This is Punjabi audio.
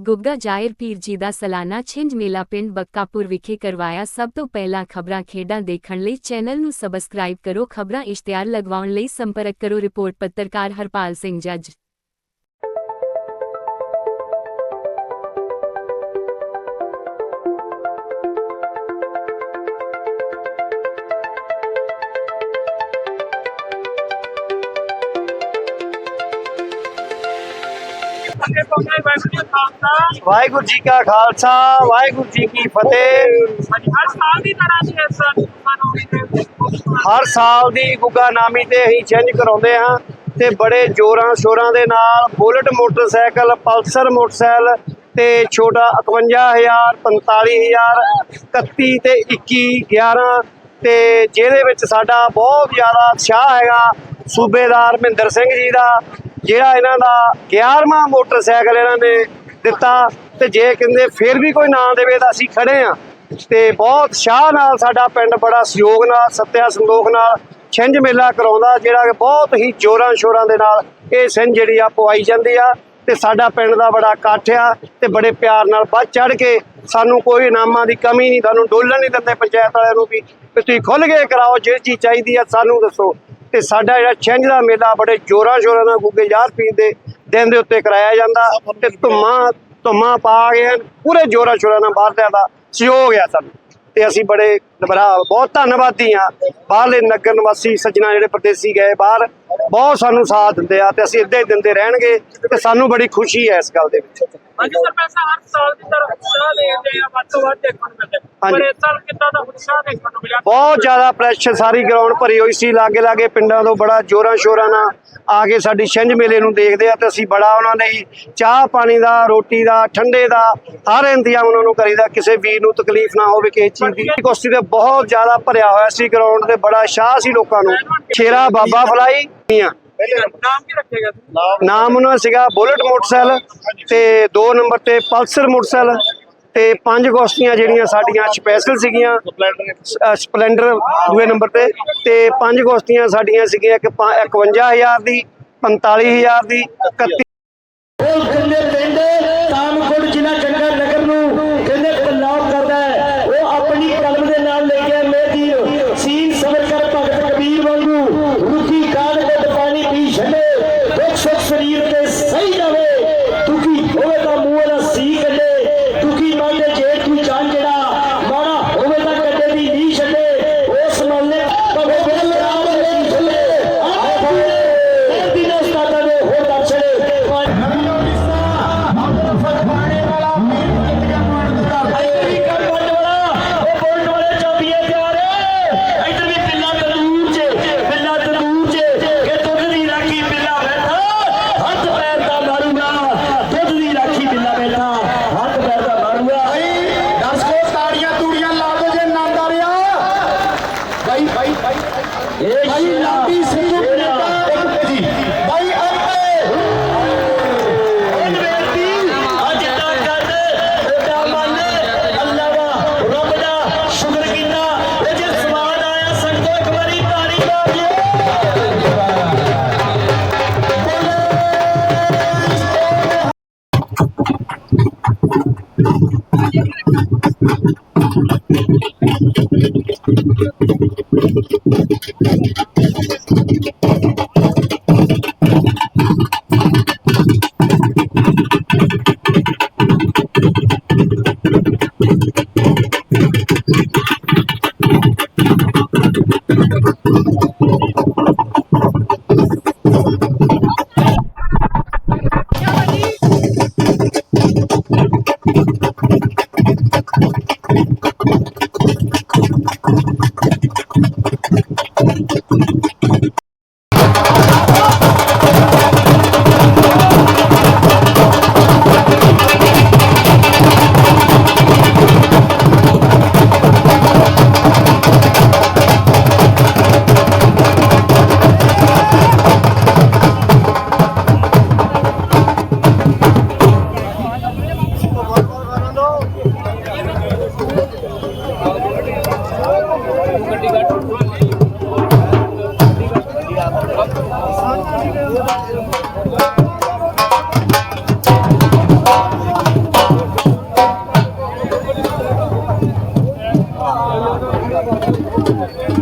ਗੁੱਗਾ ਜਾਇਰ ਪੀਰ ਜੀ ਦਾ ਸਾਲਾਨਾ ਛਿੰਝ ਮੇਲਾ ਪਿੰਡ ਬੱਕਾਪੁਰ ਵਿਖੇ ਕਰਵਾਇਆ ਸਭ ਤੋਂ ਪਹਿਲਾਂ ਖਬਰਾਂ ਖੇਡਾਂ ਦੇਖਣ ਲਈ ਚੈਨਲ ਨੂੰ ਸਬਸਕ੍ਰਾਈਬ ਕਰੋ, ਖਬਰਾਂ ਇਸ਼ਤਿਹਾਰ ਲਗਵਾਉਣ ਲਈ ਸੰਪਰਕ ਕਰੋ, ਰਿਪੋਰਟ ਪੱਤਰਕਾਰ ਹਰਪਾਲ ਸਿੰਘ ਜੱਜ। ਵਾਹਿਗੁਰੂ ਜੀ ਕਾ ਖਾਲਸਾ ਵਾਹਿਗੁਰੂ ਜੀ ਕਾ ਫਤਿਹ। ਹਰ ਸਾਲ ਦੀ ਤਰ੍ਹਾਂ ਜੀ ਇਸ ਹਰ ਸਾਲ ਦੀ ਗੁੱਗਾ ਨਾਮੀ ਤੇ ਅਸੀਂ ਚੇਂਜ ਕਰਾਉਂਦੇ ਹਾਂ ਤੇ ਬੜੇ ਜੋਰਾਂ ਸ਼ੋਰਾਂ ਦੇ ਨਾਲ ਬੁਲਟ ਮੋਟਰਸਾਈਕਲ ਪਲਸਰ ਮੋਟਰਸਾਈਕਲ ਤੇ ਛੋਟਾ 51000 45000 31 ਤੇ 21 11 ਤੇ ਜਿਹਦੇ ਵਿੱਚ ਸਾਡਾ ਬਹੁਤ ਜ਼ਿਆਦਾ ਉਤਸ਼ਾਹ ਹੈਗਾ ਸੂਬੇਦਾਰ ਮਹਿੰਦਰ ਸਿੰਘ ਜੀ ਦਾ। ਜਿਹੜਾ ਇਹਨਾਂ ਦਾ 11ਵਾਂ ਮੋਟਰਸਾਈਕਲ ਇਹਨਾਂ ਨੇ ਦਿੱਤਾ ਤੇ ਜੇ ਕਹਿੰਦੇ ਫਿਰ ਵੀ ਕੋਈ ਨਾ ਦੇਵੇ ਤਾਂ ਅਸੀਂ ਖੜੇ ਆ ਤੇ ਬਹੁਤ ਸ਼ਾਹ ਨਾਲ ਸਾਡਾ ਪਿੰਡ ਬੜਾ ਸਹਿਯੋਗ ਨਾਲ, ਸੱਤਿਆ ਸੰਦੋਖ ਨਾਲ ਛਿੰਝ ਮੇਲਾ ਕਰਾਉਂਦਾ, ਜਿਹੜਾ ਕਿ ਬਹੁਤ ਹੀ ਜੋਰਾਂ ਸ਼ੋਰਾਂ ਦੇ ਨਾਲ ਇਹ ਛਿੰਝ ਜਿਹੜੀ ਆ ਪਵਾਈ ਜਾਂਦੀ ਆ। ਤੇ ਸਾਡਾ ਪਿੰਡ ਦਾ ਬੜਾ ਇਕੱਠ ਆ ਤੇ ਬੜੇ ਪਿਆਰ ਨਾਲ ਵੱਧ ਚੜ ਕੇ ਸਾਨੂੰ ਕੋਈ ਇਨਾਮਾਂ ਦੀ ਕਮੀ ਨਹੀਂ, ਸਾਨੂੰ ਡੋਲਣ ਨਹੀਂ ਦਿੰਦੇ ਪੰਚਾਇਤ ਵਾਲਿਆਂ ਨੂੰ ਵੀ ਵੀ ਤੁਸੀਂ ਖੁੱਲ ਕੇ ਕਰਾਓ, ਜਿਹੜੀ ਚੀਜ਼ ਚਾਹੀਦੀ ਆ ਸਾਨੂੰ ਦੱਸੋ। ਤੇ ਸਾਡਾ ਜਿਹੜਾ ਛਿੰਝ ਦਾ ਮੇਲਾ ਬੜੇ ਜੋਰਾਂ ਸ਼ੋਰਾਂ ਨਾਲ ਗੁੱਗੇ ਯਾਰ ਪੀਰ ਦੇ ਦਿਨ ਦੇ ਉੱਤੇ ਕਰਾਇਆ ਜਾਂਦਾ ਤੇ ਧੁੰਮਾਂ ਧੁੰਮਾਂ ਪਾ ਕੇ ਪੂਰੇ ਜੋਰਾਂ ਸ਼ੋਰਾਂ ਨਾਲ ਬਾਹਰਦਿਆਂ ਦਾ ਸਹਿਯੋਗ ਆ ਸਾਨੂੰ। ਤੇ ਅਸੀਂ ਬੜੇ ਬੜਾ, ਬਹੁਤ ਧੰਨਵਾਦੀ ਆ ਬਾਹਰਲੇ ਨਗਰ ਨਿਵਾਸੀ ਸੱਜਣਾ ਜਿਹੜੇ ਪ੍ਰਦੇਸੀ ਗਏ ਬਾਹਰ, ਬਹੁਤ ਸਾਨੂੰ ਸਾਥ ਦਿੰਦੇ ਆ ਤੇ ਅਸੀਂ ਇੱਦਾਂ ਹੀ ਦਿੰਦੇ ਰਹਿਣਗੇ ਤੇ ਸਾਨੂੰ ਬੜੀ ਖੁਸ਼ੀ ਹੈ ਇਸ ਗੱਲ ਦੇ ਵਿੱਚ। ਹਾਂਜੀ ਸਰਪੰਚ ਸਾਹਿਬ ਹਰ ਸਾਲ ਦੀ ਤਰ੍ਹਾਂ ਉਤਸ਼ਾਹ ਲੈਂਦੇ ਆ ਵੱਧ ਤੋਂ ਵੱਧ ਦੇਖਣ ਨੂੰ ਮਿਲਦਾ। ਪਰ ਹਾਂਜੀ। ਇਸ ਸਾਲ ਕਿੱਦਾਂ ਦਾ ਉਤਸ਼ਾਹ ਦੇਖਣ ਨੂੰ ਮਿਲਿਆ? ਬਹੁਤ ਜ਼ਿਆਦਾ ਪ੍ਰੈਸ਼ਰ ਸਾਰੀ ਗਰਾਊਂਡ ਭਰੀ ਹੋਈ ਸੀ ਲਾਗੇ ਲਾਗੇ ਪਿੰਡਾਂ ਤੋਂ ਬੜਾ ਜੋਰਾਂ ਸ਼ੋਰਾਂ ਨਾਲ ਆ ਕੇ ਸਾਡੀ ਛਿੰਝ ਮੇਲੇ ਨੂੰ ਦੇਖਦੇ ਆ ਤੇ ਅਸੀਂ ਬੜਾ ਉਹਨਾਂ ਲਈ ਚਾਹ ਪਾਣੀ ਦਾ ਰੋਟੀ ਦਾ ਠੰਡੇ ਦਾ ਹਰ ਇੰਤਜ਼ਾਮ ਉਹਨਾਂ ਨੂੰ ਕਰੀਦਾ ਕਿਸੇ ਵੀਰ ਨੂੰ ਤਕਲੀਫ ਨਾ ਹੋਵੇ ਕਿਸੇ ਚੀਜ਼ ਦੀ। ਕੁਸ਼ਤੀ ਤੇ ਬਹੁਤ ਜ਼ਿਆਦਾ ਭਰਿਆ ਹੋਇਆ ਸੀ ਗਰਾਊਂਡ ਤੇ ਬੜਾ ਸ਼ਾਹ ਸੀ ਲੋਕਾਂ ਨੂੰ। ਸ਼ੇਰਾ ਬਾਬਾ ਫਲਾਈ ਦੀਆਂ। ਨਾਮ ਕੀ? ਨਾਮ ਉਹਨਾਂ ਦਾ ਸੀਗਾ ਬੁਲਟ ਮੋਟਰਸਾਈਕਲ ਤੇ 2 ਨੰਬਰ ਤੇ ਪਲਸਰ ਮੋਟਰਸਾਈਕਲ ਤੇ ਪੰਜ ਕੁਸ਼ਤੀਆਂ ਜਿਹੜੀਆਂ ਸਾਡੀਆਂ ਸਪੈਸ਼ਲ ਸੀਗੀਆਂ ਸ- ਸਪਲੈਂਡਰ ਦੂਏ ਨੰਬਰ ਤੇ ਤੇ ਪੰਜ ਕੁਸ਼ਤੀਆਂ ਸਾਡੀਆਂ ਸੀਗੀਆਂ ਇੱਕ ਪੰ- 51000 ਦੀ 45000 ਦੀ 31 ਉਹ ਪਿੰਡ ハまハハ何?